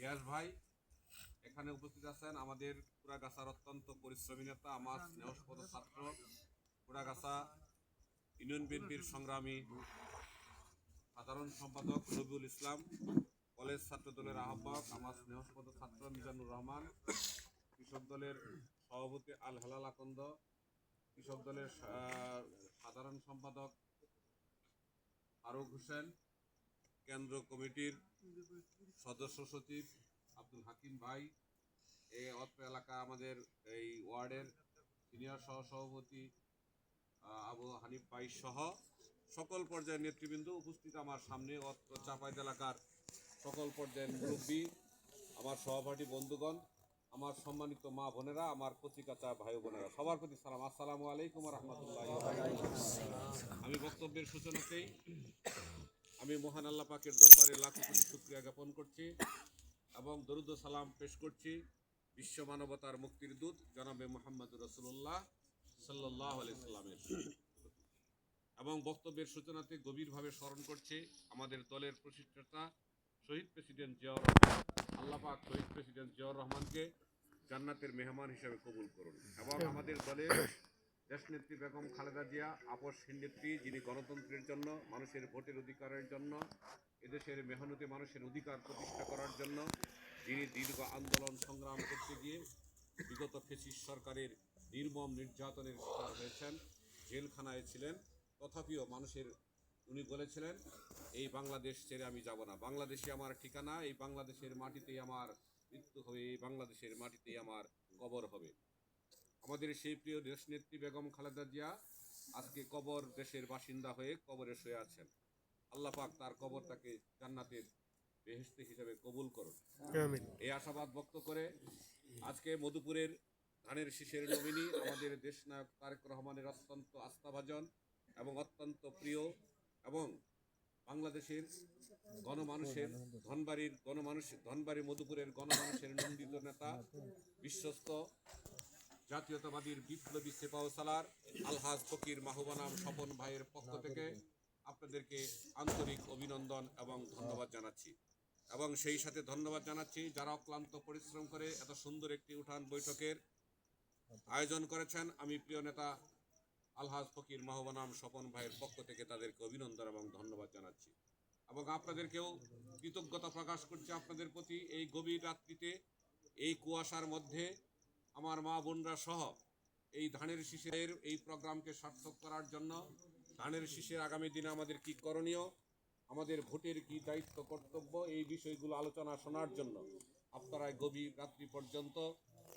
গিয়াস ভাই এখানে উপস্থিত আছেন আমাদের কুড়াগাছার অত্যন্ত পরিশ্রমী নেতা আমার স্নেহস্পদ ছাত্র কুড়াগাছা ইউনিয়ন বিএনপির সংগ্রামী সাধারণ সম্পাদক রবিউল ইসলাম কলেজ ছাত্র দলের আহ্বায়ক আমার স্নেহস্পদ ছাত্র মিজানুর রহমান কৃষক দলের সভাপতি আল হেলাল আকন্দ কৃষক দলের সাধারণ সম্পাদক ফারুক হোসেন কেন্দ্র কমিটির সদস্য সচিব আব্দুল হাকিম ভাই, এই অত্র এলাকা আমাদের এই ওয়ার্ডের সিনিয়র সহ সভাপতি আবু হানিফ ভাই সহ সকল পর্যায়ের নেতৃবৃন্দ উপস্থিত আমার সামনে, অত্র চাপাইত এলাকার সকল পর্যায়ের মুরব্বী, আমার সহপাঠী বন্ধুগণ, আমার সম্মানিত মা বোনেরা, আমার কচিকাচা ভাই বোনেরা, সবার প্রতি সালাম। আসসালামু আলাইকুম রহমতুল্লাহ আমি বক্তব্যের সূচনাতেই আমি মহান আল্লাহ পাকের দরবারে লাখো কোটি শুক্রিয়া জ্ঞাপন করছি এবং দরুদ সালাম পেশ করছি বিশ্ব মানবতার মুক্তির দূত জনাবে মোহাম্মদ রসুল্লাহ সাল্লাহ সাল্লামের এবং বক্তব্যের সূচনাতে গভীরভাবে স্মরণ করছি আমাদের দলের প্রতিষ্ঠাতা শহীদ প্রেসিডেন্ট জিয়াউর রহমান। আল্লাহ পাক শহীদ প্রেসিডেন্ট জিয়াউর রহমানকে জান্নাতের মেহমান হিসেবে কবুল করুন এবং আমাদের দলের দেশনেত্রী বেগম খালেদা জিয়া আপসহীন নেত্রী যিনি গণতন্ত্রের জন্য, মানুষের ভোটের অধিকারের জন্য, এদেশের মেহনতি মানুষের অধিকার প্রতিষ্ঠা করার জন্য, যিনি দীর্ঘ আন্দোলন সংগ্রাম করতে গিয়ে বিগত ফেসিস সরকারের নির্মম নির্যাতনের শিকার হয়েছেন, জেলখানায় ছিলেন, তথাপিও মানুষের, উনি বলেছিলেন, এই বাংলাদেশ ছেড়ে আমি যাব না। বাংলাদেশে আমার ঠিকানা, এই বাংলাদেশের মাটিতেই আমার মৃত্যু হবে, এই বাংলাদেশের মাটিতেই আমার কবর হবে। আমাদের সেই প্রিয় দেশনেত্রী বেগম খালেদা জিয়া আজকে কবর দেশের বাসিন্দা হয়ে কবরে শুয়ে আছেন। আল্লাহ পাক তার কবরটাকে জান্নাতের বেহেশতে হিসেবে কবুল করুন। আমিন। এই আশাবাদ ব্যক্ত করে আজকে মধুপুরের ধানের শীষের নমিনী আমাদের দেশনায়ক তারেক রহমানের অত্যন্ত আস্থাভাজন এবং অত্যন্ত প্রিয় এবং বাংলাদেশের গণমানুষের ধনবাড়ির গণমানুষ ধনবাড়ি মধুপুরের গণমানুষের নন্দিত নেতা বিশ্বস্ত জাতীয়তাবাদীর বিপ্লবী সেপাও সালার আলহাজ ফকির মাহবানাম স্বপন ভাইয়ের পক্ষ থেকে আপনাদেরকে আন্তরিক অভিনন্দন এবং ধন্যবাদ জানাচ্ছি। এবং সেই সাথে ধন্যবাদ জানাচ্ছি যারা অক্লান্ত পরিশ্রম করে এত সুন্দর একটি উঠান বৈঠকের আয়োজন করেছেন। আমি প্রিয় নেতা আলহাজ ফকির মাহবানাম স্বপন ভাইয়ের পক্ষ থেকে তাদেরকে অভিনন্দন এবং ধন্যবাদ জানাচ্ছি। এবং আপনাদেরকেও কৃতজ্ঞতা প্রকাশ করছি আপনাদের প্রতি এই গভীর রাত্রিতে, এই কুয়াশার মধ্যে আমার মা বোনরা সহ এই ধানের শীষের এই প্রোগ্রামকে সার্থক করার জন্য ধানের শীষের আগামী দিনে আমাদের কি করণীয়? আমাদের ভোটের কি দায়িত্ব, কর্তব্য? এই বিষয়গুলো আলোচনা শোনার জন্য আপনারা গভীর রাত্রি পর্যন্ত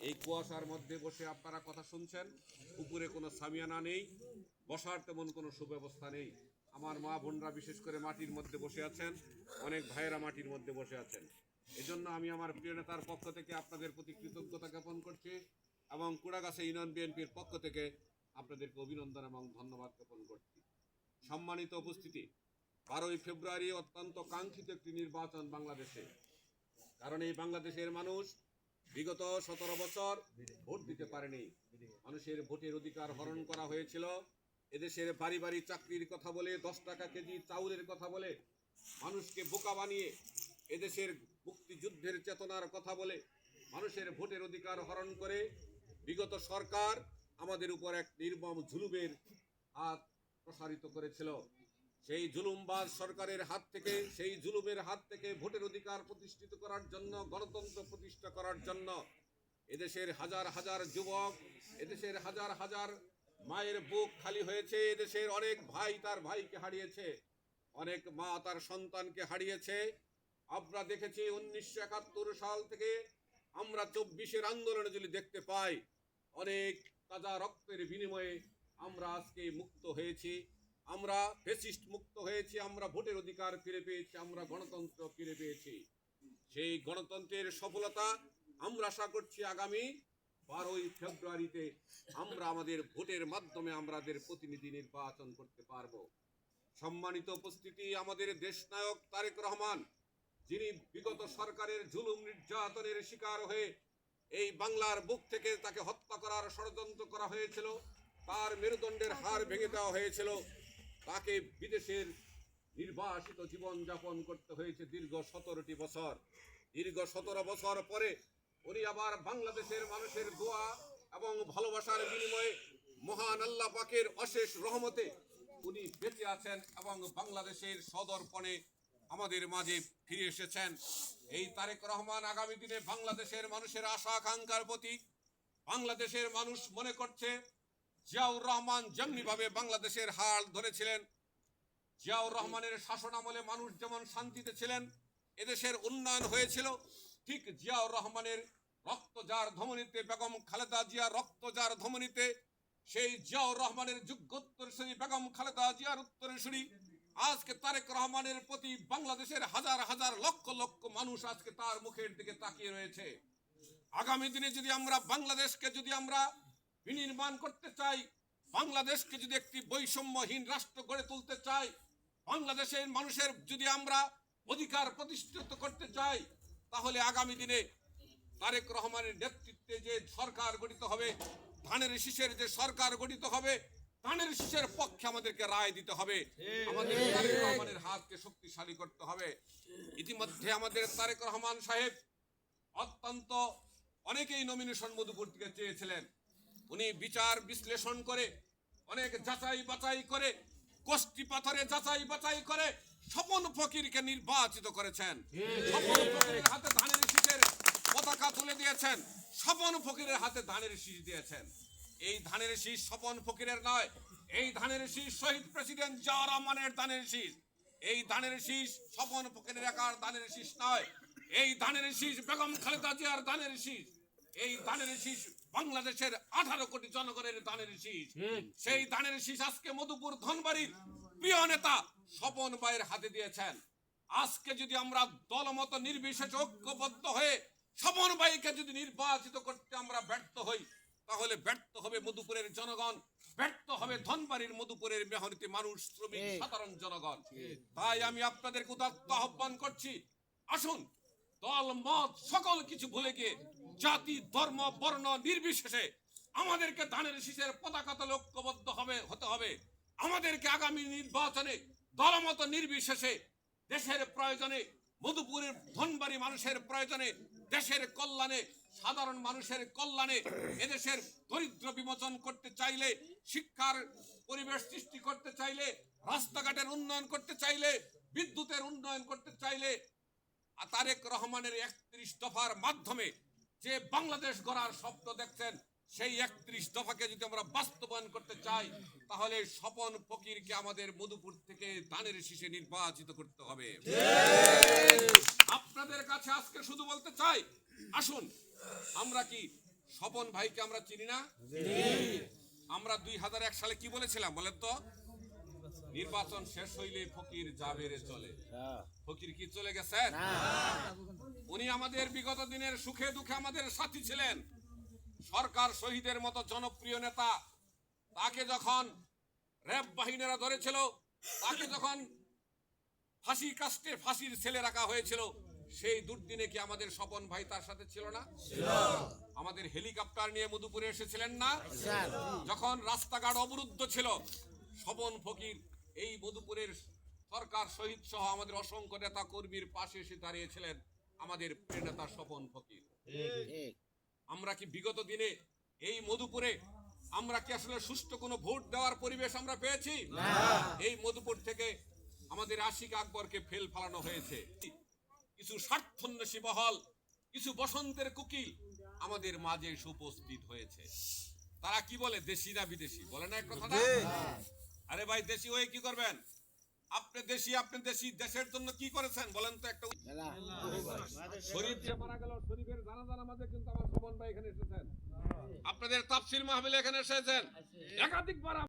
এই কুয়াশার মধ্যে বসে আপনারা কথা শুনছেন। উপরে কোনো সামিয়ানা নেই, বসার তেমন কোনো সুব্যবস্থা নেই। আমার মা বোনরা বিশেষ করে মাটির মধ্যে বসে আছেন, অনেক ভাইয়েরা মাটির মধ্যে বসে আছেন। এজন্য আমি আমার প্রিয় নেতার পক্ষ থেকে আপনাদের প্রতি কৃতজ্ঞতা জ্ঞাপন করছি এবং কুড়াগাছা ইউনিয়ন বিএনপির পক্ষ থেকে আপনাদেরকে অভিনন্দন এবং ধন্যবাদ জ্ঞাপন করছি। সম্মানিত উপস্থিতি, বারোই ফেব্রুয়ারি অত্যন্ত কাঙ্ক্ষিত একটি নির্বাচন বাংলাদেশে। কারণ এই বাংলাদেশের মানুষ বিগত সতেরো বছর ভোট দিতে পারেনি। মানুষের ভোটের অধিকার হরণ করা হয়েছিল। এদেশের বাড়ি বাড়ি চাকরির কথা বলে, দশ টাকা কেজি চাউলের কথা বলে মানুষকে বোকা বানিয়ে এদেশের মুক্তিযুদ্ধের চেতনার কথা বলে মানুষের ভোটের অধিকার হরণ করে বিগত সরকার আমাদের উপর এক নির্মম জুলুমের হাত প্রসারিত করেছিল। সেই জুলুমবাজ সরকারের হাত থেকে, সেই জুলুমের হাত থেকে ভোটের অধিকার প্রতিষ্ঠিত করার জন্য, গণতন্ত্র প্রতিষ্ঠা করার জন্য এদেশের হাজার হাজার যুবক, এদেশের হাজার হাজার মায়ের বুক খালি হয়েছে, এদেশের অনেক ভাই তার ভাইকে হারিয়েছে, অনেক মা তার সন্তানকে হারিয়েছে আমরা দেখেছি উনিশশো একাত্তর সাল থেকে আমরা চব্বিশের আন্দোলনে যদি দেখতে পাই, অনেক তাজা রক্তের বিনিময়ে আমরা আজকে মুক্ত হয়েছি। আমরা ফেসিস্ট মুক্ত হয়েছি, আমরা ভোটের অধিকার ফিরে পেয়েছি, আমরা গণতন্ত্র ফিরে পেয়েছি। সেই গণতন্ত্রের সফলতা আমরা আশা করছি আগামী বারোই ফেব্রুয়ারিতে আমরা আমাদের ভোটের মাধ্যমে আমাদের প্রতিনিধি নির্বাচন করতে পারব। সম্মানিত উপস্থিতি, আমাদের দেশনায়ক তারেক রহমান যিনি বিগত সরকারের জুলুম নির্যাতনের শিকার হয়ে এই বাংলার বুক থেকে তাকে হত্যা করার ষড়যন্ত্র করা হয়েছিল, তার মেরুদণ্ডের হাড় ভেঙে দেওয়া হয়েছিল, তাকে বিদেশের নির্বাসিত জীবন যাপন করতে হয়েছে দীর্ঘ সতেরোটি বছর। দীর্ঘ সতেরো বছর পরে উনি আবার বাংলাদেশের মানুষের দোয়া এবং ভালোবাসার বিনিময়ে মহান আল্লাহ পাকের অশেষ রহমতে উনি বেঁচে আছেন এবং বাংলাদেশের সদর্পণে আমাদের মাঝে ফিরে এসেছেন। এই তারেক রহমান আগামী দিনে বাংলাদেশের মানুষের আশা আকাঙ্ক্ষার প্রতীক। বাংলাদেশের মানুষ মনে করছে, জিয়াউর রহমান যেমনি ভাবে বাংলাদেশের হাল ধরেছিলেন, জিয়াউর রহমানের শাসন আমলে মানুষ যেমন শান্তিতে ছিলেন, এদেশের উন্নয়ন হয়েছিল, ঠিক জিয়াউর রহমানের রক্ত যার ধমনীতে, বেগম খালেদা জিয়া রক্ত যার ধমনীতে, সেই জিয়াউর রহমানের যুগোত্তর শ্রেণি বেগম খালেদা জিয়ার উত্তরসূরি আজকে তারেক রহমানের প্রতি বাংলাদেশের হাজার হাজার লক্ষ লক্ষ মানুষ আজকে তার মুখের দিকে তাকিয়ে রয়েছে। আগামী দিনে যদি আমরা বাংলাদেশকে যদি আমরা বিনির্মাণ করতে চাই, বাংলাদেশকে যদি একটি বৈষম্যহীন রাষ্ট্র গড়ে তুলতে চাই, বাংলাদেশের মানুষের যদি আমরা অধিকার প্রতিষ্ঠিত করতে চাই, তাহলে আগামী দিনে তারেক রহমানের নেতৃত্বে যে সরকার গঠিত হবে, ধানের শীষের যে সরকার গঠিত হবে ধানের শীষের পক্ষে আমাদেরকে রায় দিতে হবে। আমাদের তারেক রহমানের হাতকে শক্তিশালী করতে হবে। ইতিমধ্যে আমাদের তারেক রহমান সাহেব অত্যন্ত অনেকেই নমিনেশন মধুপুর থেকে চেয়েছিলেন। উনি বিচার বিশ্লেষণ করে অনেক যাচাই বাছাই করে কোষ্টি পাথরে যাচাই বাছাই করে স্বপন ফকিরকে নির্বাচিত করেছেন। স্বপন ফকিরের হাতে ধানের শীষের পতাকা তুলে দিয়েছেন। স্বপন ফকিরের হাতে ধানের শীষ দিয়েছেন। এই ধানের শীষ স্বপন ফকিরের নয়। এই ধানের শীষ শহীদ প্রেসিডেন্ট জিয়া রহমানের ধানের শীষ। এই ধানের শীষ স্বপন ফকিরের একার ধানের শীষ নয়। এই ধানের শীষ বেগম খালেদা জিয়ার ধানের শীষ। এই ধানের শীষ বাংলাদেশের আঠারো কোটি জনগণের ধানের শীষ। সেই ধানের শীষ আজকে মধুপুর ধনবাড়ির প্রিয় নেতা স্বপন ভাইয়ের হাতে দিয়েছেন। আজকে যদি আমরা দলমত নির্বিশেষে ঐক্যবদ্ধ হয়ে স্বপন ভাইকে যদি নির্বাচিত করতে আমরা ব্যর্থ হই তাহলে ব্যর্থ হবে মধুপুরের জনগণ ব্যর্থ হবে ধনবাড়ির মধুপুরের মেহনতি মানুষ শ্রমিক সাধারণ জনগণ। তাই আমি আপনাদেরকে উদাত্ত আহ্বান করছি আসুন দল মত সকল কিছু ভুলে গিয়ে জাতি ধর্ম বর্ণ নির্বিশেষে আমাদেরকে ধানের শীষের পতাকা তলে ঐক্যবদ্ধ হবে হতে হবে। আমাদেরকে আগামী নির্বাচনে দলমত নির্বিশেষে দেশের প্রয়োজনে মধুপুরের ধনবাড়ি মানুষের প্রয়োজনে দেশের কল্যাণে সাধারণ মানুষের কল্যাণে এদেশের দরিদ্র বিমোচন করতে চাইলে শিক্ষার পরিবেশ সৃষ্টি করতে চাইলে রাস্তাঘাটের উন্নয়ন করতে চাইলে বিদ্যুতের উন্নয়ন করতে চাইলে তারেক রহমানের একত্রিশ দফার মাধ্যমে যে বাংলাদেশ গড়ার স্বপ্ন দেখছেন সেই একত্রিশ দফাকে যদি আমরা বাস্তবায়ন করতে চাই তাহলে স্বপন ফকিরকে আমাদের মধুপুর থেকে ধানের শীষে নির্বাচিত করতে হবে। আপনাদের কাছে আজকে শুধু বলতে চাই আসুন আমরা কি স্বপন ভাইকে আমরা চিনি না? আমরা দুই হাজার এক সালে কি বলেছিলাম বলেন তো? নির্বাচন শেষ হইলে ফকির যাবে রে চলে। ফকির কি চলে গেছেন উনি আমাদের বিগত দিনের সুখে দুঃখে আমাদের সাথী ছিলেন। সরকার শহীদের মতো জনপ্রিয় নেতা তাকে যখন র্যাব বাহিনীরা ধরেছিল, তাকে যখন ফাঁসি কাস্টে ফাঁসির ছেলে রাখা হয়েছিল সেই দুর্দিনে কি আমাদের স্বপন ভাই তার সাথে ছিল না? আমাদের হেলিকপ্টার নিয়ে মধুপুরে এসেছিলেন না? যখন রাস্তাঘাট অবরুদ্ধ ছিল স্বপন ফকির এই মধুপুরের সরকার শহীদ সহ আমাদের অসংখ্য নেতা কর্মীর পাশে এসে দাঁড়িয়েছিলেন আমাদের প্রিয় নেতা স্বপন ফকির। আমরা কি বিগত দিনে এই মধুপুরে আমরা কি আসলে সুষ্ঠু কোনো ভোট দেওয়ার পরিবেশ আমরা পেয়েছি? এই মধুপুর থেকে আমাদের আশিক আকবরকে ফেল ফালানো হয়েছে। কিছু স্বার্থন্বেষী মহল কিছু বসন্তের কুকিল আমাদের মাঝে এসে উপস্থিত হয়েছে। তারা কি বলে দেশি না বিদেশি? বলে না কথাটা আরে ভাই দেশি হয়ে কি করবেন? আপনি দেশি আপনি দেশি দেশের জন্য কি করেছেন? বলেন তো একটা শরীফ যে মারা গেল শরীফের জানাজার আমাদের কিন্তু আমার শোভন ভাই এখানে এসেছেন। আপনাদের তাফসির মাহফিলে এখানে এসেছেন। একাধিকবার